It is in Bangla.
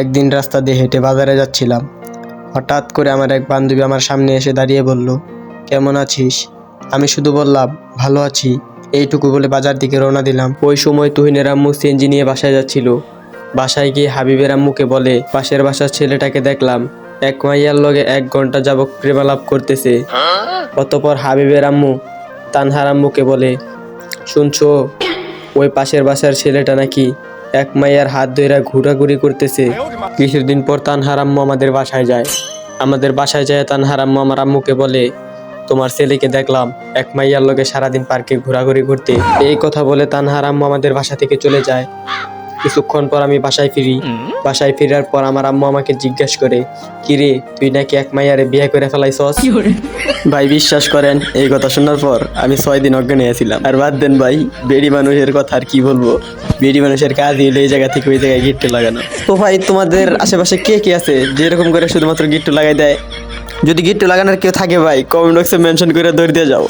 একদিন রাস্তা দিয়ে হেঁটে বাজারে যাচ্ছিলাম। হঠাৎ করে আমার এক বান্ধবী আমার সামনে এসে দাঁড়িয়ে বলল, কেমন আছিস? আমি শুধু বললাম, ভালো আছি। এইটুকু বলে বাজার দিকে রওনা দিলাম। ওই সময় তুহিনের আম্মু সিএনজি নিয়ে বাসায় যাচ্ছিল। বাসায় গিয়ে হাবিবের আম্মুকে বলে, পাশের বাসার ছেলেটাকে দেখলাম। এক মাইয়ার লগে এক ঘণ্টা যাবক প্রেমালাপ করতেছে। অতপর হাবিবের আম্মু তানহার আম্মুকে বলে, শুনছো, ওই পাশের বাসার ছেলেটা নাকি এক মাইয়ার হাত ধরে ঘোরাঘুরি করতেছে। কিছুদিন পর তানহার আম্মু আমাদের বাসায় যায়। আমাদের বাসায় যায় তানহার আম্মু আমার আম্মুকে বলে, তোমার ছেলেকে দেখলাম, এক মাইয়ার লোকে সারাদিন পার্কে ঘোরাঘুরি করতে। এই কথা বলে তানহার আম্মু আমাদের বাসা থেকে চলে যায়। কিছুক্ষণ পর আমি বাসায় ফিরি। বাসায় ফেরার পর আমার আম্মু আমাকে জিজ্ঞেস করে কিরে তুই নাকি এক মাইয়ারে বিয়ে করে ফেলাইছস? ভাই বিশ্বাস করেন এই কথা শোনার পর আমি ছয় দিন অজ্ঞান হয়েছিলাম। আর বাদ দেন ভাই বেড়ি মানুষের কথা আর কি বলব? বেড়ি মানুষের কাজ হলো এই জায়গা থেকে ওই জায়গায় গিট্টু লাগানো। তো ভাই তোমাদের আশেপাশে কে কে আছে? যেরকম করে শুধুমাত্র গিট্টু লাগাই দেয়। যদি গিট্টু লাগানোর কেউ থাকে ভাই কমেন্ট বক্সে মেনশন করে দৌড় দিয়ে যাও।